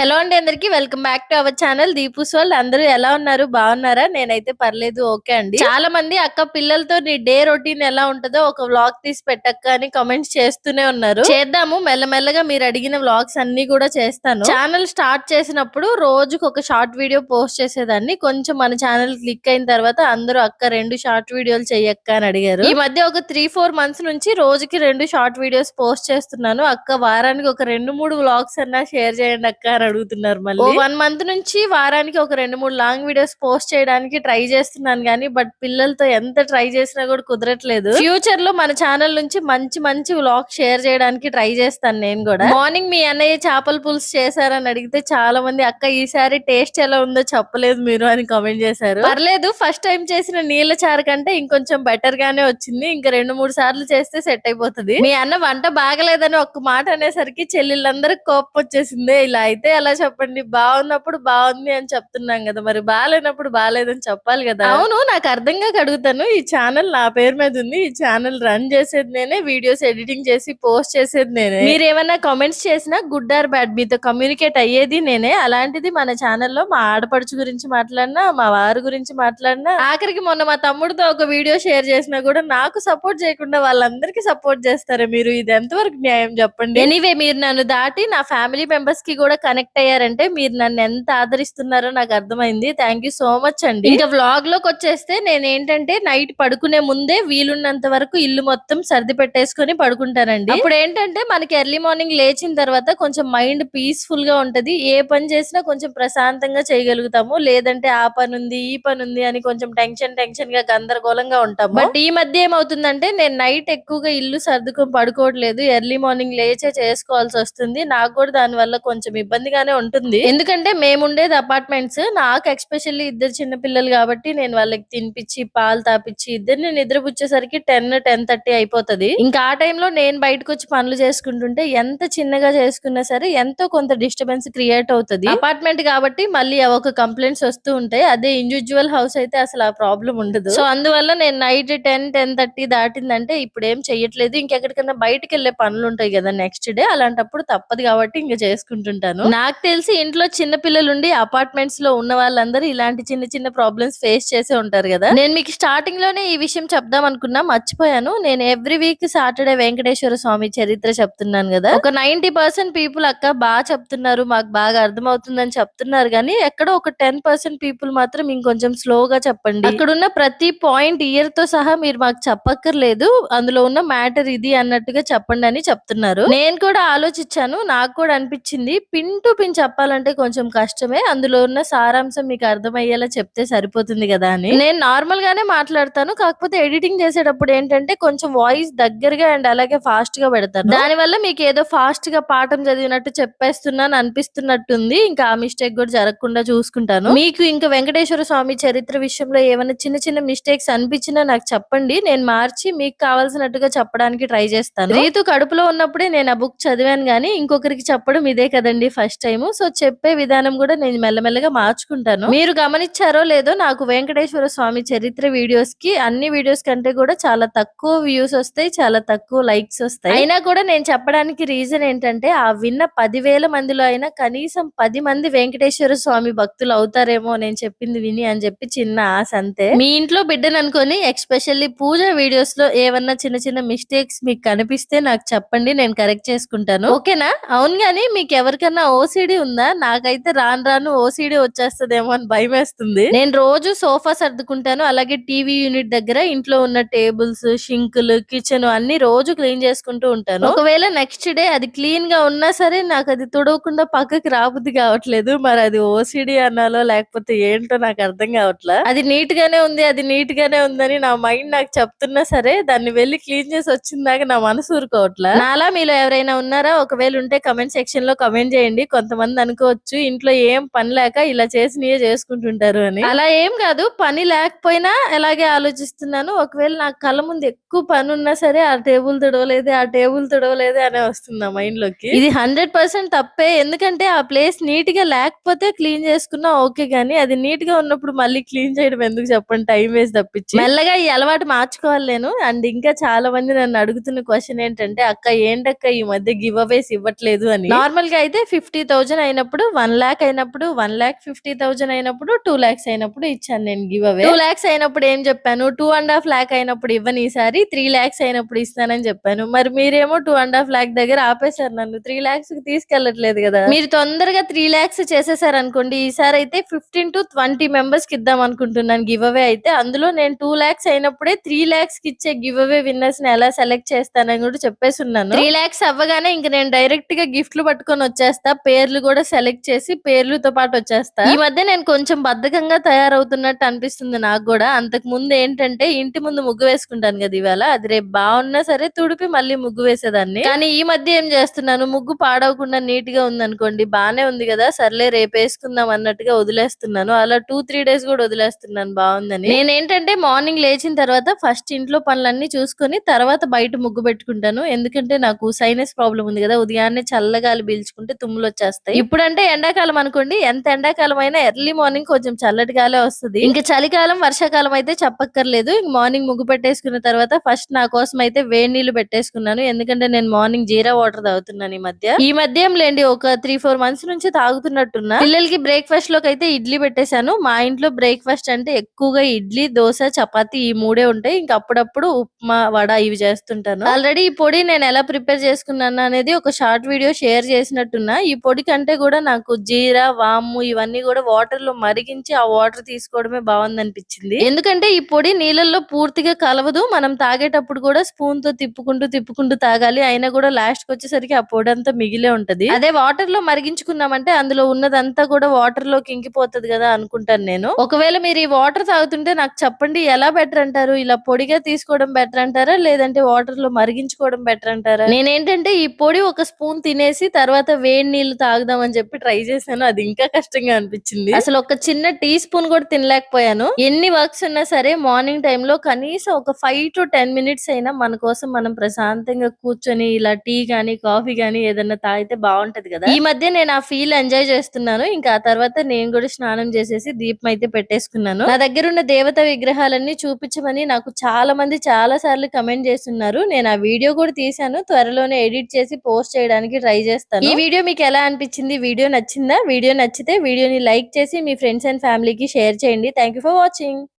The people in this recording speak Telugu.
హలో అండి అందరికి welcome back to our channel Deepu's వాళ్ళు అందరూ ఎలా ఉన్నారు? బాగున్నారా? నేనైతే పర్లేదు ఓకే అండి. చాలా మంది అక్క పిల్లలతో నీ డే రొటీన్ ఎలా ఉంటుందో ఒక వ్లాగ్ తీసి పెట్టక్క అని కమెంట్స్ చేస్తూనే ఉన్నారు. చేద్దాము. మెల్లమెల్లగా మీరు అడిగిన వ్లాగ్స్ అన్ని కూడా చేస్తాను. ఛానల్ స్టార్ట్ చేసినప్పుడు రోజుకు ఒక షార్ట్ వీడియో పోస్ట్ చేసేదాన్ని. కొంచెం మన ఛానల్ క్లిక్ అయిన తర్వాత అందరూ అక్క రెండు షార్ట్ వీడియోలు చెయ్యక్క అని అడిగారు. ఈ మధ్య ఒక త్రీ ఫోర్ మంత్స్ నుంచి రోజుకి రెండు షార్ట్ వీడియోస్ పోస్ట్ చేస్తున్నాను. అక్క వారానికి ఒక రెండు మూడు వ్లాగ్స్ అన్నా షేర్ చేయండి అక్క అడుగుతున్నారు మళ్ళీ. వన్ మంత్ నుంచి వారానికి ఒక రెండు మూడు లాంగ్ వీడియోస్ పోస్ట్ చేయడానికి ట్రై చేస్తున్నాను కానీ బట్ పిల్లలతో ఎంత ట్రై చేసినా కూడా కుదరట్లేదు. ఫ్యూచర్లో మన ఛానల్ నుంచి మంచి మంచి వ్లాగ్ షేర్ చేయడానికి ట్రై చేస్తాను నేను కూడా. మార్నింగ్ మీ అన్నయ్య చేపల పులుసు చేశారని అడిగితే చాలా మంది అక్క ఈసారి టేస్ట్ ఎలా ఉందో చెప్పలేదు మీరు అని కామెంట్ చేశారు. పర్లేదు ఫస్ట్ టైం చేసిన నీళ్ళ చారు కంటే ఇంకొంచెం బెటర్ గానే వచ్చింది. ఇంకా రెండు మూడు సార్లు చేస్తే సెట్ అయిపోతుంది. మీ అన్న వంట బాగలేదని ఒక్క మాట అనేసరికి చెల్లెళ్ళందరికి కోపం వచ్చేసింది. ఇలా అయితే ఎలా చెప్పండి. బాగున్నప్పుడు బాగుంది అని చెప్తున్నాం కదా. మరి బాగాలేనప్పుడు బాగాలేదని చెప్పాలి కదా. అవును నాకు అర్థం కాక అడుగుతాను. ఈ ఛానల్ నా పేరు మీద ఉంది. ఈ ఛానల్ రన్ చేసేది నేనే వీడియోస్ ఎడిటింగ్ చేసి పోస్ట్ చేసేది నేనే. మీరు ఏమైనా కామెంట్స్ చేసినా గుడ్ ఆర్ బ్యాడ్ మీతో కమ్యూనికేట్ అయ్యేది నేనే. అలాంటిది మన ఛానల్లో మా ఆడపడుచు గురించి మాట్లాడినా మా వారి గురించి మాట్లాడినా ఆఖరికి మొన్న మా తమ్ముడితో ఒక వీడియో షేర్ చేసినా కూడా నాకు సపోర్ట్ చేయకుండా వాళ్ళందరికీ సపోర్ట్ చేస్తారా మీరు? ఇది ఎంతవరకు న్యాయం చెప్పండి? ఎనీవే మీరు నన్ను దాటి నా ఫ్యామిలీ మెంబర్స్కి కూడా కనెక్ట్ అయ్యారంటే మీరు నన్ను ఎంత ఆదరిస్తున్నారో నాకు అర్థమైంది. థ్యాంక్ యూ సో మచ్ అండి. ఇంకా వ్లాగ్లోకి వచ్చేస్తే నేను ఏంటంటే నైట్ పడుకునే ముందే వీలున్నంత వరకు ఇల్లు మొత్తం సర్ది పెట్టేసుకొని పడుకుంటానండి. అప్పుడు ఏంటంటే మనకి ఎర్లీ మార్నింగ్ లేచిన తర్వాత కొంచెం మైండ్ పీస్ఫుల్గా ఉంటది. ఏ పని చేసినా కొంచెం ప్రశాంతంగా చేయగలుగుతాము. లేదంటే ఆ పని ఉంది ఈ పని ఉంది అని కొంచెం టెన్షన్ టెన్షన్గా గందరగోళంగా ఉంటాము. బట్ ఈ మధ్య ఏమవుతుందంటే నేను నైట్ ఎక్కువగా ఇల్లు సర్దుకొని పడుకోవట్లేదు. ఎర్లీ మార్నింగ్ లేచే చేసుకోవాల్సి వస్తుంది. నాకు కూడా దాని వల్ల ఇబ్బందిగానే ఉంటుంది. ఎందుకంటే మేము ఉండేది అపార్ట్మెంట్స్ నాకు ఎక్స్పెషల్లీ ఇద్దరు చిన్న పిల్లలు కాబట్టి నేను వాళ్ళకి తినిపించి పాలు తాపిచ్చి ఇద్దరిని నిద్రపుచ్చేసరికి టెన్ టెన్ థర్టీ అయిపోతది. ఇంకా ఆ టైంలో నేను బయటకు వచ్చి పనులు చేసుకుంటుంటే ఎంత చిన్నగా చేసుకున్నా సరే ఎంతో కొంత డిస్టర్బెన్స్ క్రియేట్ అవుతది. అపార్ట్మెంట్ కాబట్టి మళ్ళీ ఒక కంప్లైంట్స్ వస్తూ ఉంటాయి. అదే ఇండివిజువల్ హౌస్ అయితే అసలు ఆ ప్రాబ్లం ఉండదు. సో అందువల్ల నేను నైట్ టెన్ టెన్ థర్టీ దాటిందంటే ఇప్పుడు ఏం చెయ్యట్లేదు. ఇంకెక్కడికైనా బయటకు వెళ్ళే పనులు ఉంటాయి కదా నెక్స్ట్ డే అలాంటప్పుడు తప్పదు కాబట్టి ఇంకా చేసుకుంటుంటాను. నాకు తెలిసి ఇంట్లో చిన్న పిల్లలు ఉండి అపార్ట్మెంట్స్లో ఉన్న వాళ్ళందరూ ఇలాంటి చిన్న చిన్న ప్రాబ్లమ్స్ ఫేస్ చేసే ఉంటారు కదా. నేను మీకు స్టార్టింగ్లోనే ఈ విషయం చెప్దాం అనుకున్నా మర్చిపోయాను. నేను every week Saturday Venkateswara Swamy చరిత్ర చెప్తున్నాను కదా. ఒక నైన్టీ పర్సెంట్ పీపుల్ అక్క బాగా చెప్తున్నారు మాకు బాగా అర్థమవుతుందని చెప్తున్నారు కానీ ఎక్కడో ఒక టెన్ పర్సెంట్ పీపుల్ మాత్రం ఇంకొంచెం స్లోగా చెప్పండి. అక్కడ ఉన్న ప్రతి పాయింట్ ఇయర్తో సహా మీరు మాకు చెప్పక్కర్లేదు అందులో ఉన్న మ్యాటర్ ఇది అన్నట్టుగా చెప్పండి అని చెప్తున్నారు. నేను కూడా ఆలోచించాను నాకు కూడా అనిపించింది పింటు పిన్ చెప్పాలంటే కొంచెం కష్టమే. అందులో ఉన్న సారాంశం మీకు అర్థమయ్యేలా చెప్తే సరిపోతుంది కదా అని. నేను నార్మల్ గానే మాట్లాడతాను. కాకపోతే ఎడిటింగ్ చేసేటప్పుడు ఏంటంటే కొంచెం వాయిస్ దగ్గరగా అండ్ అలాగే ఫాస్ట్గా పెడతాను. దాని వల్ల మీకు ఏదో ఫాస్ట్గా పాఠం చదివినట్టు చెప్పేస్తున్నాను అనిపిస్తున్నట్టుంది. ఇంకా ఆ మిస్టేక్ కూడా జరగకుండా చూసుకుంటాను. మీకు ఇంకా వెంకటేశ్వర స్వామి చరిత్ర విషయంలో ఏమైనా చిన్న చిన్న మిస్టేక్స్ అనిపించినా నాకు చెప్పండి. నేను మార్చి మీకు కావాల్సినట్టుగా చెప్పడానికి ట్రై చేస్తాను. రీతు కడుపులో ఉన్నప్పుడే నేను ఆ బుక్ చదివాను కానీ ఇంకొకరికి చెప్పడం ఇదే కదండి ఫస్ట్ టైము సో చెప్పే విధానం కూడా నేను మెల్లమెల్లగా మార్చుకుంటాను. మీరు గమనించారో లేదో నాకు వెంకటేశ్వర స్వామి చరిత్ర వీడియోస్కి అన్ని వీడియోస్ కంటే కూడా చాలా తక్కువ వ్యూస్ వస్తాయి చాలా తక్కువ లైక్స్ వస్తాయి. అయినా కూడా నేను చెప్పడానికి రీజన్ ఏంటంటే ఆ విన్న పదివేల మందిలో అయినా కనీసం పది మంది వెంకటేశ్వర స్వామి భక్తులు అవుతారేమో నేను చెప్పింది విని అని చెప్పి చిన్న ఆశ అంతే. మీ ఇంట్లో బిడ్డను అనుకొని ఎక్స్పెషల్లీ పూజ వీడియోస్లో ఏమన్నా చిన్న చిన్న మిస్టేక్స్ మీకు కనిపిస్తే నాకు చెప్పండి నేను కరెక్ట్ చేసుకుంటాను. ఓకేనా? అవును గానీ మీకు ఎవరికన్నా ఓసిడి ఉందా? నాకైతే రాను రాను ఓసిడి వచ్చేస్తదేమో అని భయం వేస్తుంది నేను రోజు సోఫా సర్దుకుంటాను అలాగే టీవీ యూనిట్ దగ్గర ఇంట్లో ఉన్న టేబుల్స్ షింకులు కిచెన్ అన్ని రోజు క్లీన్ చేసుకుంటూ ఉంటాను. ఒకవేళ నెక్స్ట్ డే అది క్లీన్గా ఉన్నా సరే నాకు అది తుడవకుండా పక్కకి రాబుద్ది కావట్లేదు. మరి అది ఓసిడి అన్నాలో లేకపోతే ఏంటో నాకు అర్థం కావట్లే. అది నీట్ గానే ఉంది అది నీట్ గానే ఉందని నా మైండ్ నాకు చెప్తున్నా సరే దాన్ని వెళ్ళి క్లీన్ చేసి వచ్చిందాక నా మనసు ఊరుకోవట్లే. నాలా మీలో ఎవరైనా ఉన్నారా? ఒకవేళ ఉంటే కమెంట్ సెక్షన్లో కమెంట్ చేయండి. కొంతమంది అనుకోవచ్చు ఇంట్లో ఏం పని లేక ఇలా చేసినయే చేసుకుంటుంటారు అని. అలా ఏం కాదు పని లేకపోయినా ఎలాగే ఆలోచిస్తున్నాను. ఒకవేళ నా కళ్ళ ముందు ఎక్కువ పని ఉన్నా సరే ఆ టేబుల్ తుడవలేదే ఆ టేబుల్ తుడవలేదే అనే వస్తుంది నా మైండ్లోకి ఇది హండ్రెడ్ పర్సెంట్ తప్పే. ఎందుకంటే ఆ ప్లేస్ నీట్గా లేకపోతే క్లీన్ చేసుకున్నా ఓకే గానీ అది నీట్గా ఉన్నప్పుడు మళ్ళీ క్లీన్ చేయడం ఎందుకు చెప్పండి? టైం వేస్ట్ తప్పించి. మెల్లగా ఈ అలవాటు మార్చుకోవాలి నేను. అండ్ ఇంకా చాలా మంది నన్ను అడుగుతున్న క్వశ్చన్ ఏంటంటే అక్క ఏంటక్క ఈ మధ్య గివ్ అవేస్ ఇవ్వట్లేదు అని. నార్మల్గా అయితే ఫిఫ్టీ థౌజండ్ అయినప్పుడు వన్ లాక్ అయినప్పుడు వన్ లాక్ ఫిఫ్టీ థౌజండ్ అయినప్పుడు టూ లాక్స్ అయినప్పుడు ఇచ్చాను నేను గివ్ అవే. టూ లాక్స్ అయినప్పుడు ఏం చెప్పాను? టూ అండ్ హాఫ్ లాక్ అయినప్పుడు ఇవ్వని ఈసారి త్రీ లాక్స్ అయినప్పుడు ఇస్తానని చెప్పాను. మరి మీరేమో టూ అండ్ హాఫ్ లాక్ దగ్గర ఆపేశారు నన్ను. త్రీ లాక్స్కి తీసుకెళ్ళట్లేదు కదా. మీరు తొందరగా త్రీ లాక్స్ చేసేసారు అనుకోండి ఈసారి అయితే ఫిఫ్టీన్ టు ట్వంటీ మెంబర్స్కి ఇద్దాం అనుకుంటున్నాను గివ్ అవే అయితే. అందులో నేను టూ లాక్స్ అయినప్పుడే త్రీ లాక్స్కి ఇచ్చే గివ్ అవే విన్నర్స్ని ఎలా సెలెక్ట్ చేస్తానని కూడా చెప్పేసి ఉన్నాను. త్రీ లాక్స్ అవ్వగానే ఇంక నేను డైరెక్ట్గా గిఫ్ట్లు పట్టుకొని వచ్చేస్తా పేర్లు కూడా సెలెక్ట్ చేసి పేర్లతో పాటు వచ్చేస్తా. ఈ మధ్య నేను కొంచెం బద్ధకంగా తయారవుతున్నట్టు అనిపిస్తుంది నాకు కూడా. అంతకు ముందు ఏంటంటే ఇంటి ముందు ముగ్గు వేసుకుంటాను కదా ఇవాళ. అది రేపు బాగున్నా సరే తుడిపి మళ్ళీ ముగ్గు వేసేదాన్ని. కానీ ఈ మధ్య ఏం చేస్తున్నాను? ముగ్గు పాడవకుండా నీట్గా ఉంది అనుకోండి బానే ఉంది కదా. సర్లే రేపు వేసుకుందాం అన్నట్టుగా వదిలేస్తున్నాను. అలా టూ త్రీ డేస్ కూడా వదిలేస్తున్నాను బాగుందని. నేనేంటంటే మార్నింగ్ లేచిన తర్వాత ఫస్ట్ ఇంట్లో పనులన్నీ చూసుకొని తర్వాత బయట ముగ్గు పెట్టుకుంటాను. ఎందుకంటే నాకు సైనస్ ప్రాబ్లం ఉంది కదా. ఉదయాన్నే చల్లగాలి పీల్చుకుంటే తుమ్ములు వచ్చేస్తాయి. ఇప్పుడంటే ఎండాకాలం అనుకోండి ఎంత ఎండాకాలం అయినా ఎర్లీ మార్నింగ్ కొంచెం చల్లటి గాలే వస్తుంది. ఇంకా చలికాలం వర్షాకాలం అయితే చెప్పక్కర్లేదు. ఇంక మార్నింగ్ ముగ్గు పెట్టేసుకున్న తర్వాత ఫస్ట్ నా కోసం అయితే వేడి నీళ్ళు పెట్టేసుకున్నాను. ఎందుకంటే నేను మార్నింగ్ జీరా వాటర్ తాగుతున్నాను ఈ మధ్య. ఈ మధ్య ఏం లేండి ఒక త్రీ ఫోర్ మంత్స్ నుంచి తాగుతున్నట్టున్నా. పిల్లలకి బ్రేక్ఫాస్ట్లోకి అయితే ఇడ్లీ పెట్టేశాను. మా ఇంట్లో బ్రేక్ఫాస్ట్ అంటే ఎక్కువగా ఇడ్లీ దోశ చపాతి ఈ మూడే ఉంటాయి. ఇంకా అప్పుడప్పుడు ఉప్మా వడ ఇవి చేస్తుంటాను. ఆల్రెడీ ఈ పొడి నేను ఎలా ప్రిపేర్ చేసుకున్నాను అనేది ఒక షార్ట్ వీడియో షేర్ చేసినట్టున్నా. ఈ పొడి కంటే కూడా నాకు జీరా వాము ఇవన్నీ కూడా వాటర్లో మరిగించి ఆ వాటర్ తీసుకోవడమే బాగుంది అనిపించింది ఎందుకంటే ఈ పొడి నీళ్ళల్లో పూర్తిగా కలవదు. మనం తాగేటప్పుడు కూడా స్పూన్తో తిప్పుకుంటూ తిప్పుకుంటూ తాగాలి. అయినా కూడా లాస్ట్కి వచ్చేసరికి ఆ పొడి అంతా మిగిలే ఉంటది. అదే వాటర్లో మరిగించుకున్నామంటే అందులో ఉన్నదంతా కూడా వాటర్లోకి ఇంకిపోతది కదా అనుకుంటాను నేను. ఒకవేళ మీరు ఈ వాటర్ తాగుతుంటే నాకు చెప్పండి ఎలా బెటర్ అంటారు? ఇలా పొడిగా తీసుకోవడం బెటర్ అంటారా? లేదంటే వాటర్లో మరిగించుకోవడం బెటర్ అంటారా? నేనేంటంటే ఈ పొడి ఒక స్పూన్ తినేసి తర్వాత వేడి నీళ్ళు తాగుదాం అని చెప్పి ట్రై చేశాను. అది ఇంకా కష్టంగా అనిపించింది. అసలు ఒక చిన్న టీ స్పూన్ కూడా తినలేకపోయాను. ఎన్ని వర్క్స్ ఉన్నా సరే మార్నింగ్ టైంలో కనీసం ఒక ఫైవ్ టు టెన్ మినిట్స్ అయినా మన కోసం మనం ప్రశాంతంగా కూర్చొని ఇలా టీ గానీ కాఫీ గానీ ఏదైనా తాగితే బాగుంటది కదా. ఈ మధ్య నేను ఆ ఫీల్ ఎంజాయ్ చేస్తున్నాను. ఇంకా ఆ తర్వాత నేను కూడా స్నానం చేసేసి దీపం అయితే పెట్టేసుకున్నాను. నా దగ్గర ఉన్న దేవత విగ్రహాలన్నీ చూపించమని నాకు చాలా మంది చాలా సార్లు కమెంట్ చేస్తున్నారు. నేను ఆ వీడియో కూడా తీశాను. త్వరలోనే ఎడిట్ చేసి పోస్ట్ చేయడానికి ట్రై చేస్తాను. ఈ వీడియో మీకు ఎలా అనిపించింది వీడియో నచ్చిందా? వీడియో నచ్చితే వీడియోని లైక్ చేసి మీ ఫ్రెండ్స్ అండ్ ఫ్యామిలీకి షేర్ చేయండి. Thank for watching.